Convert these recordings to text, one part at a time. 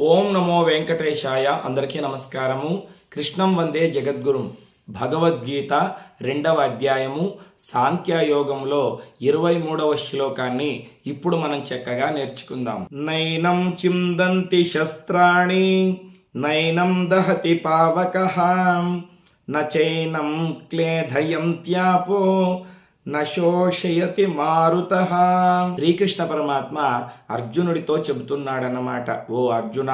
ఓం నమో వెంకటేశాయ. అందరికీ నమస్కారము. కృష్ణం వందే జగద్గురుం. భగవద్గీత రెండవ అధ్యాయము. సాంఖ్యయోగంలో ఇరవై మూడవ శ్లోకాన్ని ఇప్పుడు మనం చక్కగా నేర్చుకుందాం. నైనం చిందంతి శస్త్రాణి నైనం దహతి పావక నైనం క్లేధయంత్యాపో నశోషయతి మారుత. శ్రీకృష్ణ పరమాత్మ అర్జునుడితో చెబుతున్నాడన్నమాట. ఓ అర్జున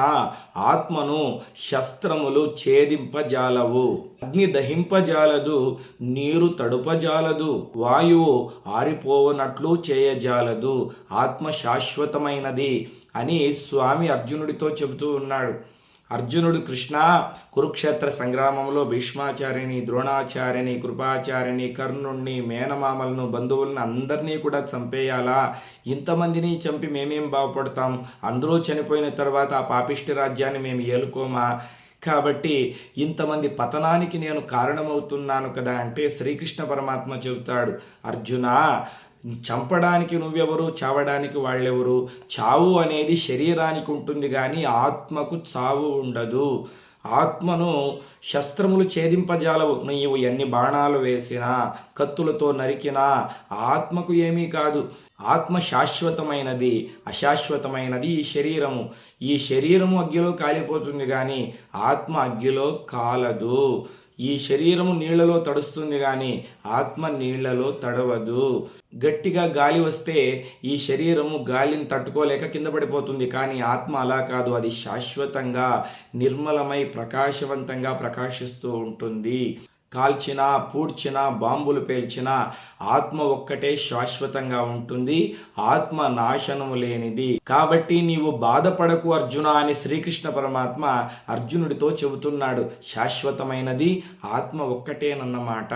ఆత్మను శస్త్రములు ఛేదింపజాలవు. అగ్ని దహింపజాలదు నీరు తడుపజాలదు వాయువు ఆరిపోవనట్లు చేయజాలదు ఆత్మ శాశ్వతమైనది అని స్వామి అర్జునుడితో చెబుతూ ఉన్నాడు. అర్జునుడు కృష్ణ కురుక్షేత్ర సంగ్రామంలో భీష్మాచార్యని ద్రోణాచార్యని కృపాచార్యని కర్ణుణ్ణి మేనమామలను బంధువులను అందరినీ కూడా చంపేయాలా? ఇంతమందిని చంపి మేమేం బాగుపడతాం? అందరూ చనిపోయిన తర్వాత ఆ పాపిష్టి రాజ్యాన్ని మేము ఏలుకోమా? కాబట్టి ఇంతమంది పతనానికి నేను కారణమవుతున్నాను కదా అంటే శ్రీకృష్ణ పరమాత్మ చెబుతాడు అర్జున చంపడానికి నువ్వెవరు? చావడానికి వాళ్ళెవరు? చావు అనేది శరీరానికి ఉంటుంది కానీ ఆత్మకు చావు ఉండదు. ఆత్మను శస్త్రములు ఛేదింపజాలవు. నీవు ఎన్ని బాణాలు వేసినా కత్తులతో నరికినా ఆత్మకు ఏమీ కాదు. ఆత్మ శాశ్వతమైనది అశాశ్వతమైనది ఈ శరీరము. ఈ శరీరము అగ్గిలో కాలిపోతుంది కానీ ఆత్మ అగ్గిలో కాలదు. ఈ శరీరము నీళ్ళలో తడుస్తుంది కానీ ఆత్మ నీళ్ళలో తడవదు. గట్టిగా గాలి వస్తే ఈ శరీరము గాలిని తట్టుకోలేక కింద పడిపోతుంది. కానీ ఆత్మ అలా కాదు. అది శాశ్వతంగా నిర్మలమై ప్రకాశవంతంగా ప్రకాశిస్తూ ఉంటుంది. కాల్చినా పూడ్చినా బాంబులు పేల్చినా ఆత్మ ఒక్కటే శాశ్వతంగా ఉంటుంది. ఆత్మ నాశనము లేనిది. కాబట్టి నీవు బాధపడకు అర్జున అని శ్రీకృష్ణ పరమాత్మ అర్జునుడితో చెబుతున్నాడు. శాశ్వతమైనది. ఆత్మ ఒక్కటేనన్నమాట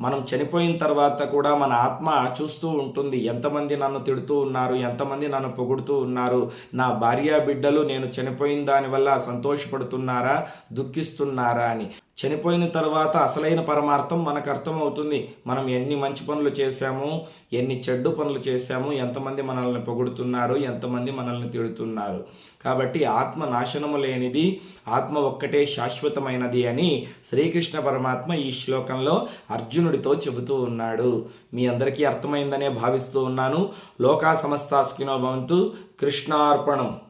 మనం చనిపోయిన తర్వాత కూడా మన ఆత్మ చూస్తూ ఉంటుంది. ఎంతమంది నన్ను తిడుతూ ఉన్నారు? ఎంతమంది నన్ను పొగుడుతూ ఉన్నారు? నా భార్య బిడ్డలు నేను చనిపోయిన దానివల్ల సంతోషపడుతున్నారా? దుఃఖిస్తున్నారా అని. చనిపోయిన తర్వాత అసలైన పరమార్థం మనకు అర్థమవుతుంది. మనం ఎన్ని మంచి పనులు చేశాము ఎన్ని చెడ్డు పనులు చేశాము ఎంతమంది మనల్ని పొగుడుతున్నారు ఎంతమంది మనల్ని తిడుతున్నారు. కాబట్టి ఆత్మ నాశనము లేనిది ఆత్మ ఒక్కటే శాశ్వతమైనది అని శ్రీకృష్ణ పరమాత్మ ఈ శ్లోకంలో అర్జునుడితో చెబుతూ ఉన్నాడు. మీ అందరికీ అర్థమైందనే భావిస్తూ ఉన్నాను. లోకా సమస్తాస్కినో భవంతు కృష్ణార్పణం.